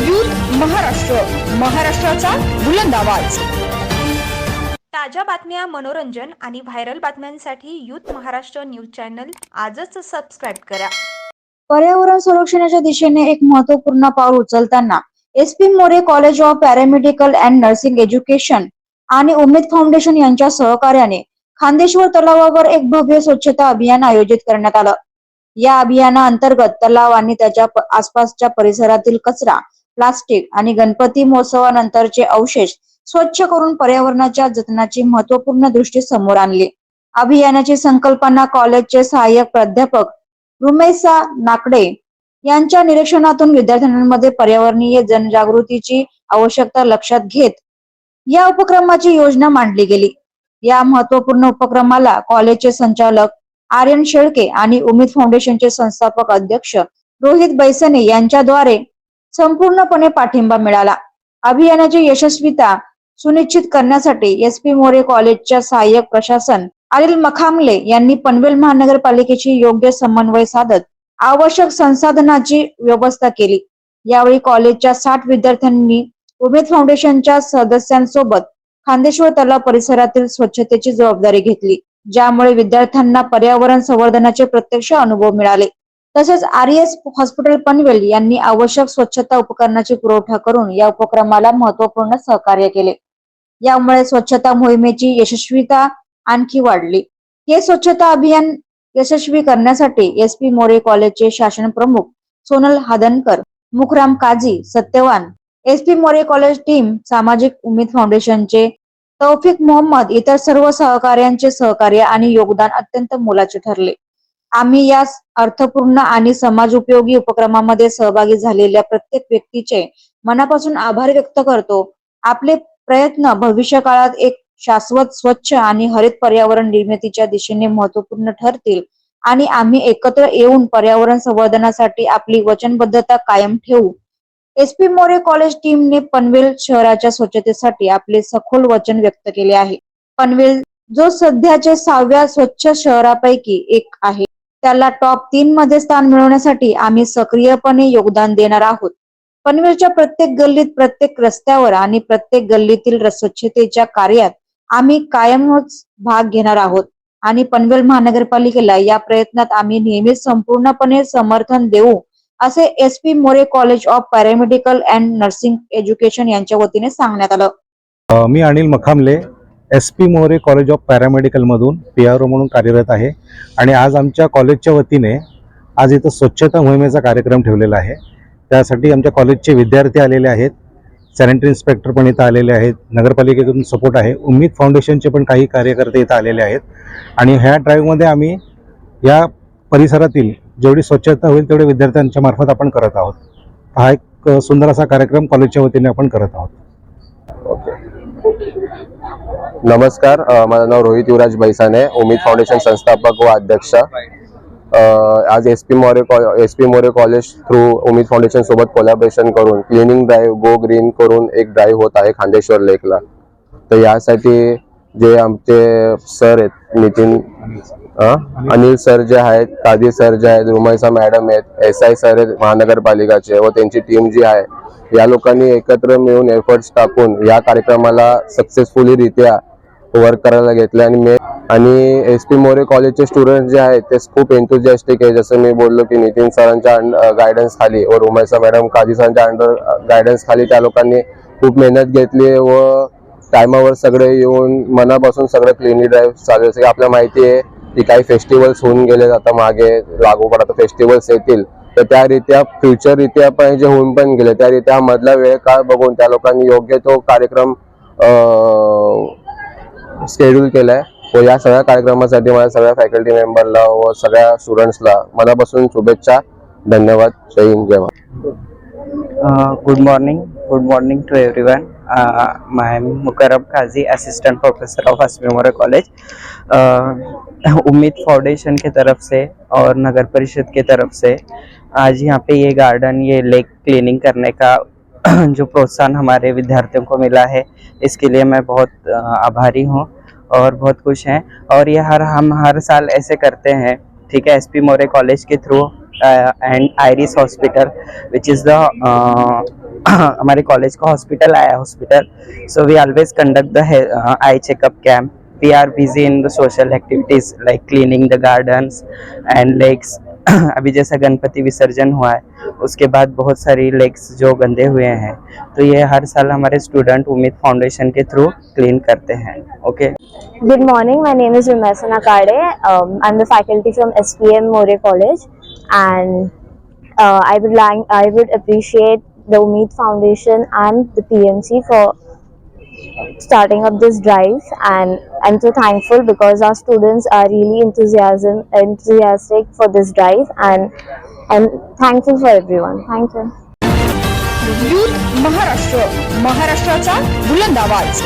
Youth Maharashtra. महाराष्ट्राचा बुलंद आवाज. ताज्या बातम्या मनोरंजन आणि व्हायरल बातम्यांसाठी यूथ महाराष्ट्र न्यूज चॅनल आजच सबस्क्राईब करा. पर्यावरण संरक्षणाच्या दिशेने एक महत्त्वपूर्ण पाऊल उचलताना S P More college of paramedical and nursing education आणि उमेद फाउंडेशन यांच्या सहकार्याने खांदेश्वर तलावावर एक भव्य स्वच्छता अभियान आयोजित करण्यात आलं. या अभियानाअंतर्गत तलाव आणि त्याच्या आसपासच्या परिसरातील कचरा प्लास्टिक आणि गणपती महोत्सवानंतरचे अवशेष स्वच्छ करून पर्यावरणाच्या जतनाची महत्त्वपूर्ण दृष्टी समोर आणली. अभियानाची संकल्पना कॉलेजचे सहाय्यक प्राध्यापक रुमेसा नाकडे यांच्या निरीक्षणातून विद्यार्थ्यांमध्ये पर्यावरणीय जनजागृतीची आवश्यकता लक्षात घेत या उपक्रमाची योजना मांडली गेली. या महत्त्वपूर्ण उपक्रमाला कॉलेजचे संचालक आर्यन शेळके आणि उमेद फाउंडेशनचे संस्थापक अध्यक्ष रोहित बैसने यांच्याद्वारे संपूर्णपणे पाठिंबा मिळाला. अभियानाची यशस्वीता सुनिश्चित करण्यासाठी एस पी मोरे कॉलेजच्या सहाय्यक प्रशासन अनिल मखामले यांनी पनवेल महानगरपालिकेची योग्य समन्वय साधत आवश्यक संसाधनाची व्यवस्था केली. यावेळी कॉलेजच्या साठ विद्यार्थ्यांनी उमेद फाउंडेशनच्या सदस्यांसोबत खांदेश्वर तलाव परिसरातील स्वच्छतेची जबाबदारी घेतली ज्यामुळे विद्यार्थ्यांना पर्यावरण संवर्धनाचे प्रत्यक्ष अनुभव मिळाले. तसेच आर एस हॉस्पिटल पनवेल यांनी आवश्यक स्वच्छता उपकरणाची पुरवठा करून या उपक्रमाला महत्त्वपूर्ण सहकार्य केले. यामुळे स्वच्छता मोहिमेची यशस्वीता आणखी वाढली. हे स्वच्छता अभियान यशस्वी करण्यासाठी एस पी मोरे कॉलेजचे शासन प्रमुख Sonal Hadankar Mukharam Kazi Satyavan S P More college team सामाजिक उमेद फाउंडेशनचे तौफिक मोहम्मद इतर सर्व सहकार्यांचे सहकार्य आणि योगदान अत्यंत मोलाचे ठरले. आम्ही या अर्थपूर्ण आणि समाज उपयोगी उपक्रमामध्ये सहभागी झालेल्या प्रत्येक व्यक्तीचे मनापासून आभार व्यक्त करतो. आपले प्रयत्न भविष्य काळात एक शाश्वत स्वच्छ आणि हरित पर्यावरण निर्मितीच्या दिशेने महत्त्वपूर्ण ठरतील आणि आम्ही एकत्र येऊन पर्यावरण संवर्धनासाठी आपली वचनबद्धता कायम ठेवू. एस पी मोरे कॉलेज टीमने पनवेल शहराच्या स्वच्छतेसाठी आपले सखोल वचन व्यक्त केले आहे. पनवेल जो सध्याच्या सहाव्या स्वच्छ शहरापैकी एक आहे. त्याला टॉप तीन मध्ये स्थान मिळवण्यासाठी आम्ही सक्रियपणे योगदान देणार आहोत. पनवेलच्या प्रत्येक गल्लीत प्रत्येक रस्त्यावर आणि प्रत्येक गल्लीतील स्वच्छतेच्या कार्यात आम्ही कायमच भाग घेणार आहोत आणि पनवेल महानगरपालिकेला या प्रयत्नात आम्ही नेहमीच संपूर्णपणे समर्थन देऊ असे S P More college of paramedical and nursing education यांच्या वतीने सांगण्यात आलं. मी Anil Makhamale S P More college of पॅरामेडिकलमधून P R O म्हणून कार्यरत आहे. आणि आज आमच्या कॉलेजच्या वतीने आज इथं स्वच्छता मोहिमेचा कार्यक्रम ठेवलेला आहे. त्यासाठी आमच्या कॉलेजचे विद्यार्थी आलेले आहेत. सॅनिटरी इन्स्पेक्टर पण इथं आलेले आहेत. नगरपालिकेतून सपोर्ट आहे. उम्मीद फाउंडेशनचे पण काही कार्यकर्ते इथं आलेले आहेत. आणि ह्या ड्राईव्हमध्ये आम्ही या परिसरातील जेवढी स्वच्छता होईल तेवढे विद्यार्थ्यांच्या मार्फत आपण करत आहोत. हा एक सुंदर असा कार्यक्रम कॉलेजच्या वतीने आपण करत आहोत. ओके. नमस्कार माझं नाव रोहित युवराज बैसाने उमेद फाउंडेशन संस्थापक व अध्यक्ष. आज S P More S P More college through Umed foundation सोबत कोलॅबरेशन करून क्लिनिंग ड्राईव्ह गो ग्रीन करून एक ड्राईव्ह होत आहे खांदेश्वर लेकला तर यासाठी जे आमचे सर आहेत नितीन अनिल सर जे आहेत कादी सर जे आहेत रुमैसा मॅडम आहेत एस आय सर आहेत महानगरपालिकाचे व त्यांची टीम जी आहे या लोकांनी एकत्र मिळून एफर्ट्स टाकून या कार्यक्रमाला सक्सेसफुली रित्या वर्क करायला घेतलं. आणि मी आणि एस पी मोरे कॉलेजचे स्टुडंट जे आहेत ते खूप एन्थुजियास्टिक आहे. जसं मी बोललो की नितीन सरांच्या गायडन्स खाली व रुमैसा मॅडम काजी सरांच्या अंडर गायडन्स खाली त्या लोकांनी खूप मेहनत घेतली व टायमावर सगळे येऊन मनापासून सगळं क्लिनी ड्राईव्ह चालू जसं की आपल्याला माहिती आहे की काही फेस्टिवल्स होऊन गेले आता मागे. लागोपर्यंत फेस्टिवल्स येतील. तर त्या रीत्या फ्युचर पण जे होऊन पण गेले त्या रीत्या मधला वेळ काळ बघून त्या लोकांनी योग्य तो कार्यक्रम शेड्यूल केलाय. व या सगळ्या कार्यक्रमासाठी मला सगळ्या फॅकल्टी मेंबरला व सगळ्या स्टुडंट्सला मनापासून शुभेच्छा धन्यवाद. जय हिंद जय morning good morning morning good morning to everyone. uh, my name is mukarram kazi assistant Ummeed foundation के तरफ से और नगर परिषद के तरफ से आज यहाँ पे ये गार्डन ये लेक क्लीनिंग करने का जो प्रोत्साहन हमारे विद्यार्थियों को मिला है इसके लिए मैं बहुत आभारी हूँ और बहुत खुश हैं। और ये हर हम हर साल ऐसे करते हैं ठीक है S P More college K through and Iris hospital which is uh, हमारे कॉलेज का हॉस्पिटल आया hospital so we always conduct the eye checkup camp we are busy in the social activities like cleaning the gardens and lakes अभी जैसा गणपति विसर्जन हुआ है, उसके बाद बहुत सारी लेक्स जो गंदे हुए हैं तो ये हर साल हमारे स्टूडेंट उम्मीद फाउंडेशन के थ्रू क्लीन करते हैं okay good morning my name is Rimesan Akade I am the faculty from SPM More college and I would like I would appreciate the Ummeed foundation and the PMC for starting up this drive and I'm so thankful because our students are really enthusiasm enthusiastic for this drive, and I'm thankful for everyone. Thank you. Youth Maharashtra महाराष्ट्राचा बुलंद आवाज